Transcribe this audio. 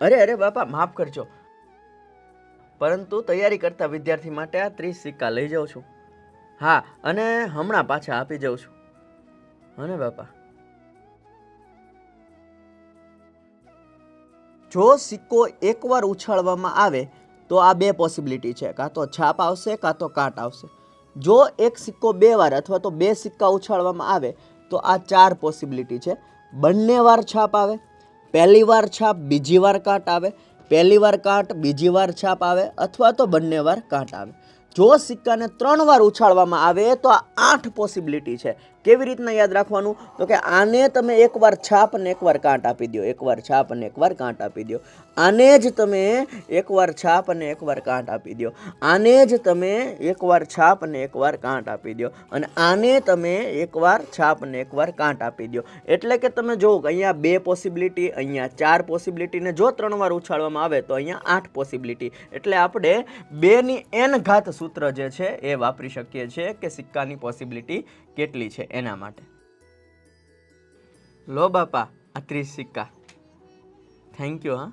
અરે અરે બાપા, માફ કરજો. પરંતુ તૈયારી કરતા વિદ્યાર્થી માટે આ ત્રીસ સિક્કા લઈ જાઉં છું. હા, અને હમણાં પાછા આપી જાઉં છું. હને બાપા? જો સિક્કો એકવાર ઉછાળવામાં આવે, તો આ બે પોસિબિલિટી છે. કાં તો છાપ આવશે, કાં તો કાટ આવશે. જો એક સિક્કો બે વાર અથવા તો બે સિક્કા ઉછાળવામાં આવે, તો આ ચાર પોસિબિલિટી છે. બંને વાર છાપ આવે પહેલી વાર છાપ, બીજી વાર કાટ આવે. પહેલી વાર કાટ, બીજી વાર છાપ આવે અથવા તો બંને વાર કાટ આવે. જો સિક્કાને ત્રણ વાર ઉછાળવામાં આવે તો આઠ પોસિબિલિટી છે. કેવી રીતના યાદ રાખવાનું? તો કે આને તમે એકવાર છાપ અને એકવાર કાંટ આપી દો એકવાર છાપ અને એકવાર કાંટ આપી દો આને જ તમે એકવાર છાપ અને એકવાર કાંટ આપી દો આને જ તમે એકવાર છાપ અને એકવાર કાંટ આપી દો અને આને તમે એકવાર છાપ અને એકવાર કાંટ આપી દો એટલે કે તમે જુઓ કે અહીંયા બે પોસિબિલિટી અહીંયા ચાર પોસિબિલિટીને જો ત્રણ વાર ઉછાળવામાં આવે તો અહીંયા આઠ પોસિબિલિટી એટલે આપણે બેની એન ઘાત સૂત્ર જે છે એ વાપરી શકીએ છીએ કે સિક્કાની પોસિબિલિટી કેટલી છે. એના માટે. લો બાપા આ ત્રીસ સિક્કા. થેન્ક યુ હા.